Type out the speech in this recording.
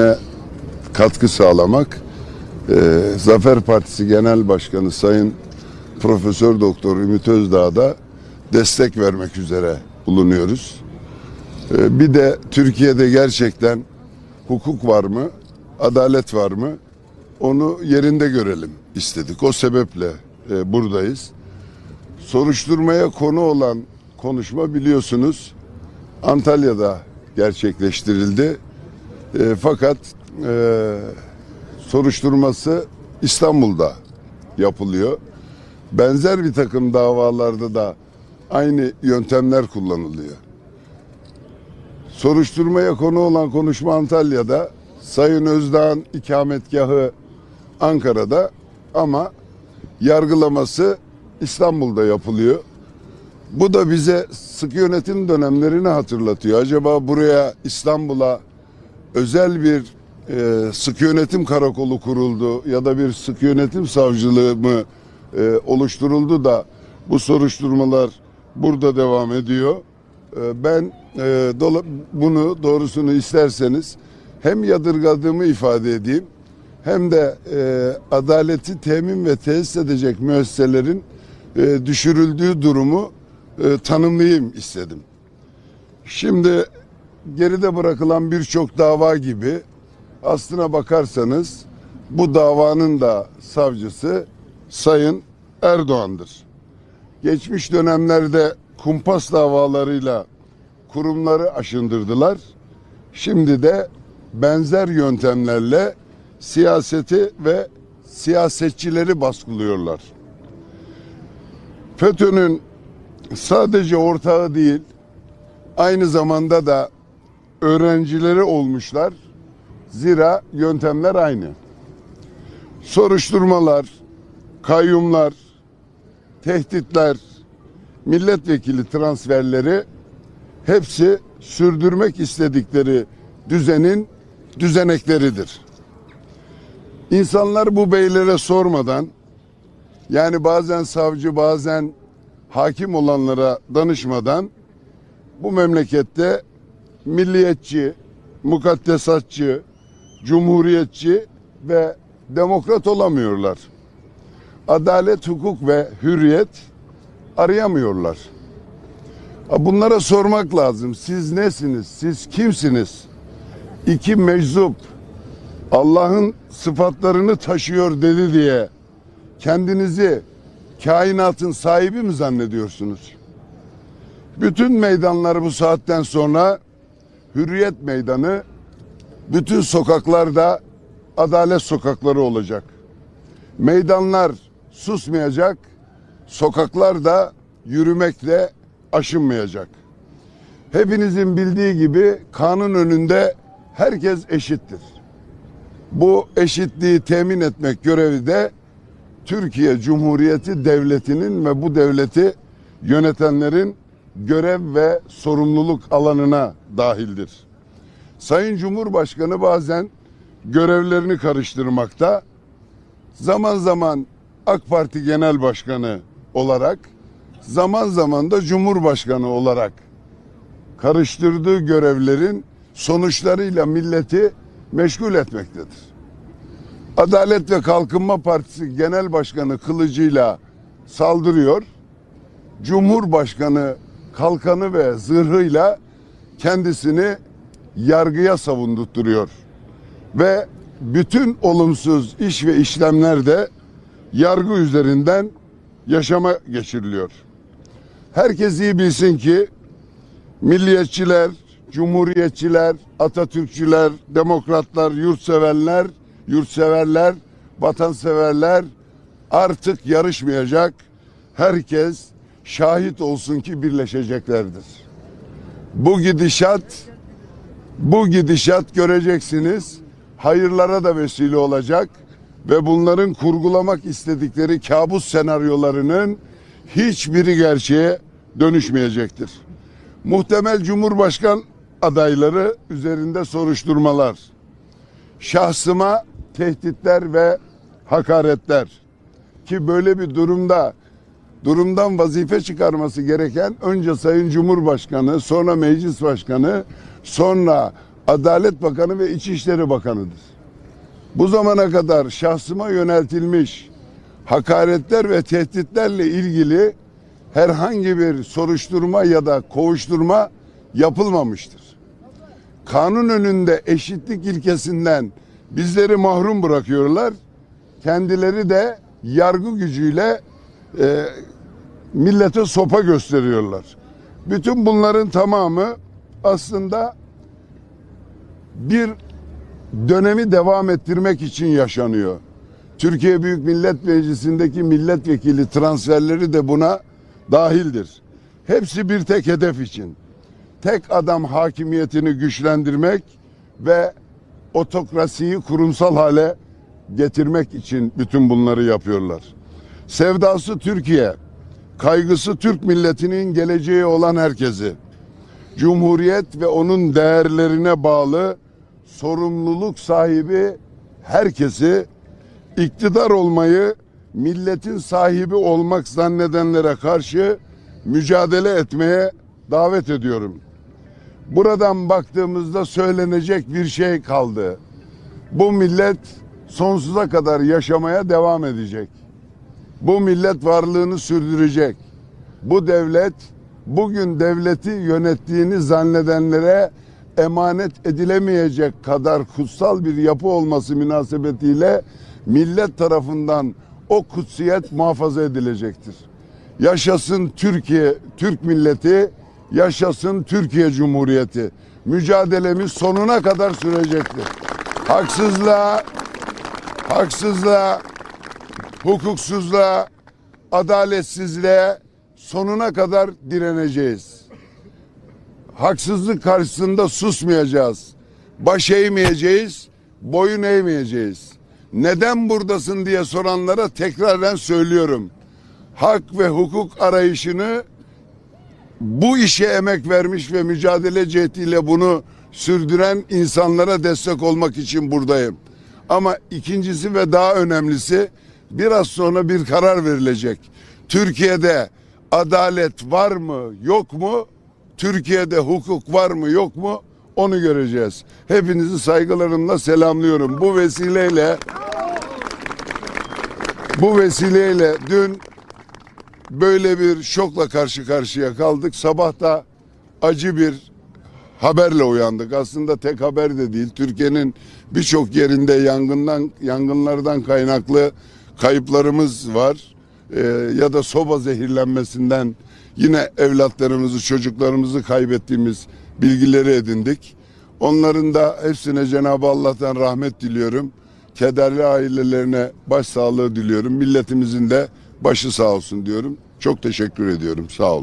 seçimlerine katkı sağlamak, e, Zafer Partisi Genel Başkanı Sayın Profesör Doktor Ümit Özdağ'a da destek vermek üzere bulunuyoruz. E, bir de Türkiye'de gerçekten hukuk var mı, adalet var mı? Onu yerinde görelim istedik. O sebeple e, buradayız. Soruşturmaya konu olan konuşma biliyorsunuz Antalya'da gerçekleştirildi. E, fakat e, soruşturması İstanbul'da yapılıyor. Benzer bir takım davalarda da aynı yöntemler kullanılıyor. Soruşturmaya konu olan konuşma Antalya'da, Sayın Özdağ'ın ikametgahı Ankara'da ama yargılaması İstanbul'da yapılıyor. Bu da bize sıkı yönetim dönemlerini hatırlatıyor. Acaba buraya İstanbul'a özel bir e, sıkı yönetim karakolu kuruldu ya da bir sıkı yönetim savcılığı mı e, oluşturuldu da bu soruşturmalar burada devam ediyor. E, ben e, dola- bunu doğrusunu isterseniz hem yadırgadığımı ifade edeyim hem de e, adaleti temin ve tesis edecek müesseselerin e, düşürüldüğü durumu e, tanımlayayım istedim. Şimdi geride bırakılan birçok dava gibi aslına bakarsanız bu davanın da savcısı Sayın Erdoğan'dır. Geçmiş dönemlerde kumpas davalarıyla kurumları aşındırdılar. Şimdi de benzer yöntemlerle siyaseti ve siyasetçileri baskılıyorlar. FETÖ'nün sadece ortağı değil, aynı zamanda da öğrencileri olmuşlar. Zira yöntemler aynı. Soruşturmalar, kayyumlar, tehditler, milletvekili transferleri hepsi sürdürmek istedikleri düzenin düzenekleridir. İnsanlar bu beylere sormadan yani bazen savcı bazen hakim olanlara danışmadan bu memlekette milliyetçi, mukaddesatçı, cumhuriyetçi ve demokrat olamıyorlar. Adalet, hukuk ve hürriyet arayamıyorlar. Bunlara sormak lazım. Siz nesiniz? Siz kimsiniz? İki meczup Allah'ın sıfatlarını taşıyor dedi diye kendinizi kainatın sahibi mi zannediyorsunuz? Bütün meydanlar bu saatten sonra Hürriyet Meydanı, bütün sokaklarda adalet sokakları olacak. Meydanlar susmayacak, sokaklar da yürümekle aşınmayacak. Hepinizin bildiği gibi kanun önünde herkes eşittir. Bu eşitliği temin etmek görevi de Türkiye Cumhuriyeti Devleti'nin ve bu devleti yönetenlerin görev ve sorumluluk alanına dahildir. Sayın Cumhurbaşkanı bazen görevlerini karıştırmakta, zaman zaman AK Parti Genel Başkanı olarak, zaman zaman da Cumhurbaşkanı olarak karıştırdığı görevlerin sonuçlarıyla milleti meşgul etmektedir. Adalet ve Kalkınma Partisi Genel Başkanı kılıcıyla saldırıyor. Cumhurbaşkanı kalkanı ve zırhıyla kendisini yargıya savundurtuyor. Ve bütün olumsuz iş ve işlemler de yargı üzerinden yaşama geçiriliyor. Herkes iyi bilsin ki milliyetçiler, cumhuriyetçiler, Atatürkçüler, demokratlar, yurtseverler, yurtseverler, vatanseverler artık yarışmayacak. Herkes şahit olsun ki birleşeceklerdir. Bu gidişat bu gidişat göreceksiniz hayırlara da vesile olacak ve bunların kurgulamak istedikleri kabus senaryolarının hiçbiri gerçeğe dönüşmeyecektir. Muhtemel Cumhurbaşkan adayları üzerinde soruşturmalar, şahsıma tehditler ve hakaretler ki böyle bir durumda durumdan vazife çıkarması gereken önce Sayın Cumhurbaşkanı, sonra Meclis Başkanı, sonra Adalet Bakanı ve İçişleri Bakanı'dır. Bu zamana kadar şahsıma yöneltilmiş hakaretler ve tehditlerle ilgili herhangi bir soruşturma ya da kovuşturma yapılmamıştır. Kanun önünde eşitlik ilkesinden bizleri mahrum bırakıyorlar. Kendileri de yargı gücüyle e, millete sopa gösteriyorlar. Bütün bunların tamamı aslında bir dönemi devam ettirmek için yaşanıyor. Türkiye Büyük Millet Meclisi'ndeki milletvekili transferleri de buna dahildir. Hepsi bir tek hedef için. Tek adam hakimiyetini güçlendirmek ve otokrasiyi kurumsal hale getirmek için bütün bunları yapıyorlar. Sevdası Türkiye, kaygısı Türk milletinin geleceği olan herkesi, Cumhuriyet ve onun değerlerine bağlı sorumluluk sahibi herkesi iktidar olmayı milletin sahibi olmak zannedenlere karşı mücadele etmeye davet ediyorum. Buradan baktığımızda söylenecek bir şey kaldı. Bu millet sonsuza kadar yaşamaya devam edecek. Bu millet varlığını sürdürecek. Bu devlet bugün devleti yönettiğini zannedenlere emanet edilemeyecek kadar kutsal bir yapı olması münasebetiyle millet tarafından o kutsiyet muhafaza edilecektir. Yaşasın Türkiye, Türk milleti, yaşasın Türkiye Cumhuriyeti. Mücadelemiz sonuna kadar sürecektir. Haksızlığa, haksızlığa, hukuksuzluğa, adaletsizliğe sonuna kadar direneceğiz. Haksızlık karşısında susmayacağız. Baş eğmeyeceğiz, boyun eğmeyeceğiz. Neden buradasın diye soranlara tekraren söylüyorum. Hak ve hukuk arayışını bu işe emek vermiş ve mücadele cihetiyle bunu sürdüren insanlara destek olmak için buradayım. Ama ikincisi ve daha önemlisi biraz sonra bir karar verilecek. Türkiye'de adalet var mı yok mu? Türkiye'de hukuk var mı yok mu? Onu göreceğiz. Hepinizi saygılarımla selamlıyorum. Bu vesileyle bu vesileyle dün böyle bir şokla karşı karşıya kaldık. Sabah da acı bir haberle uyandık. Aslında tek haber de değil. Türkiye'nin birçok yerinde yangından yangınlardan kaynaklı kayıplarımız var. Ee, ya da soba zehirlenmesinden yine evlatlarımızı, çocuklarımızı kaybettiğimiz bilgileri edindik. Onların da hepsine Cenab-ı Allah'tan rahmet diliyorum. Kederli ailelerine başsağlığı diliyorum. Milletimizin de başı sağ olsun diyorum. Çok teşekkür ediyorum. Sağ olun.